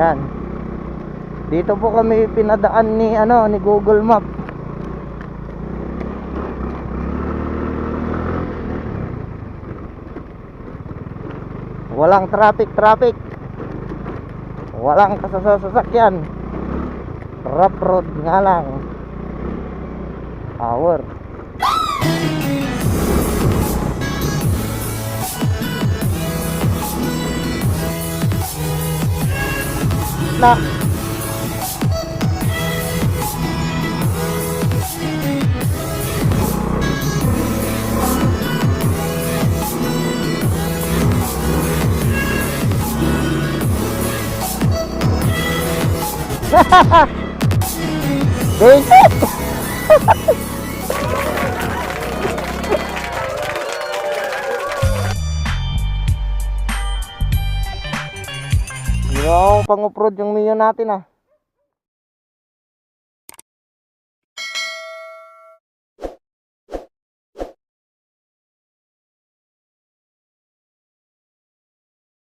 Yan. Dito po kami pinadaan ni ano ni Google Map. Walang traffic traffic. Walang kasasasakyan. Rough road nga lang. Hour. 了。哈哈哈！Yung pang-off-road yung Mio natin ah.